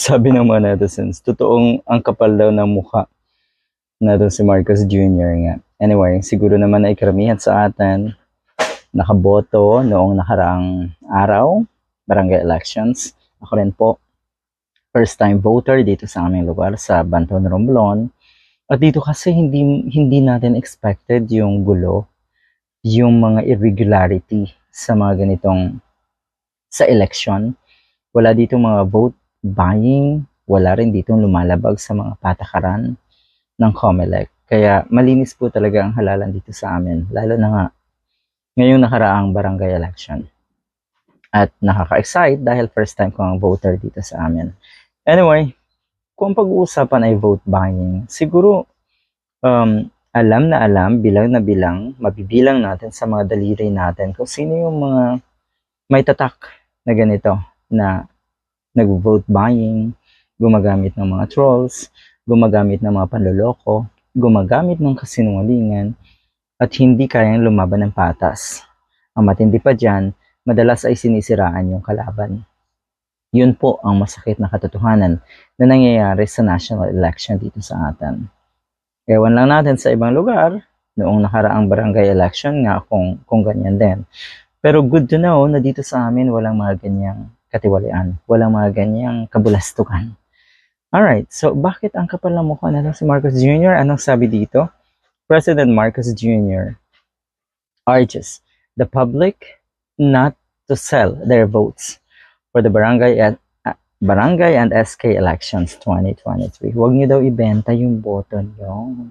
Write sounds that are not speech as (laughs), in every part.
Sabi ng mga netizens, totoong ang kapal daw ng mukha na doon si Marcos Jr. nga. Anyway, siguro naman ay karamihan sa atin nakaboto noong nakaraang araw, barangay elections. Ako rin po, first time voter dito sa aming lugar sa Banton Romblon. At dito kasi hindi hindi natin expected yung gulo, yung mga irregularity sa mga ganitong sa election. Wala dito mga vote buying, wala rin dito lumalabag sa mga patakaran ng COMELEC. Kaya malinis po talaga ang halalan dito sa amin, lalo na nga ngayong nakaraang barangay election. At nakaka-excite dahil first time ko ang voter dito sa amin. Anyway, kung pag-uusapan ay vote buying, siguro um, alam na alam, bilang na bilang, mabibilang natin sa mga daliri natin kung sino yung mga may tatak na ganito na nag-vote buying, gumagamit ng mga trolls, gumagamit ng mga panloloko, gumagamit ng kasinungalingan, at hindi kayang lumaban ng patas. Ang matindi pa dyan, madalas ay sinisiraan yung kalaban. Yun po ang masakit na katotohanan na nangyayari sa national election dito sa atin. Ewan lang natin sa ibang lugar, noong nakaraang barangay election nga kung, kung ganyan din. Pero good to know na dito sa amin walang mga ganyang katiwalian, walang mga ganyang kabulastukan. Alright, so bakit ang kapal ng mukha na si Marcos Jr.? Anong sabi dito? President Marcos Jr. urges the public not to sell their votes for the barangay and uh, barangay and SK elections 2023. Huwag niyo daw ibenta yung boto niyo.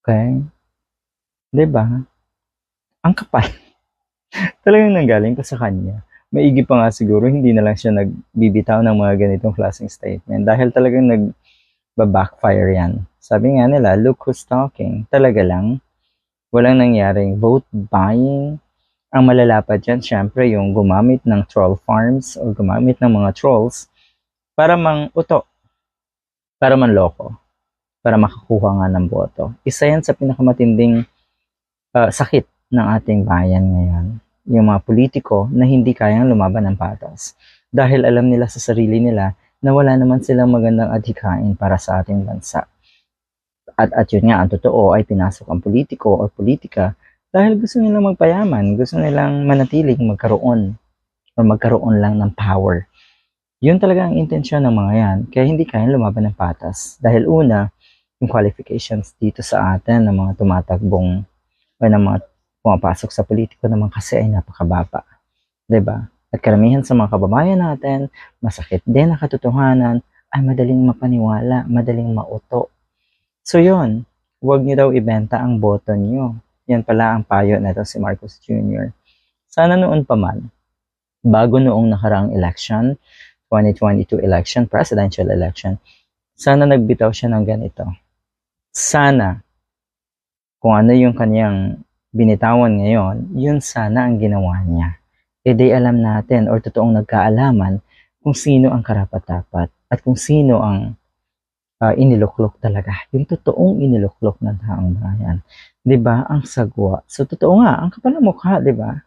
Okay? 'Di ba? Ang kapal. (laughs) Talagang nanggaling pa sa kanya. Maigi pa nga siguro hindi na lang siya nagbibitaw ng mga ganitong klaseng statement dahil talagang nag backfire yan. Sabi nga nila, look who's talking. Talaga lang, walang nangyaring vote buying. Ang malalapat dyan, syempre, yung gumamit ng troll farms o gumamit ng mga trolls para mang uto, para manloko, para makakuha nga ng boto. Isa yan sa pinakamatinding uh, sakit ng ating bayan ngayon. Yung mga politiko na hindi kayang lumaban ng patas. Dahil alam nila sa sarili nila na wala naman silang magandang adhikain para sa ating bansa. At, at yun nga, ang totoo ay pinasok ang politiko o politika dahil gusto nilang magpayaman, gusto nilang manatiling magkaroon o magkaroon lang ng power. Yun talaga ang intensyon ng mga yan, kaya hindi kayang lumaban ng patas. Dahil una, yung qualifications dito sa atin ng mga tumatakbong o ng mga pumapasok sa politiko naman kasi ay napakababa. ba? Diba? At karamihan sa mga kababayan natin, masakit din na katotohanan, ay madaling mapaniwala, madaling mauto. So yon, huwag niyo daw ibenta ang boto niyo. Yan pala ang payo na si Marcos Jr. Sana noon pa man, bago noong nakaraang election, 2022 election, presidential election, sana nagbitaw siya ng ganito. Sana, kung ano yung kanyang binitawan ngayon, yun sana ang ginawa niya e di alam natin or totoong nagkaalaman kung sino ang karapat-dapat at kung sino ang uh, iniluklok talaga. Yung totoong iniluklok ng taong bayan. 'Di ba? Ang sagwa. So totoo nga, ang kapal ng mukha, 'di ba?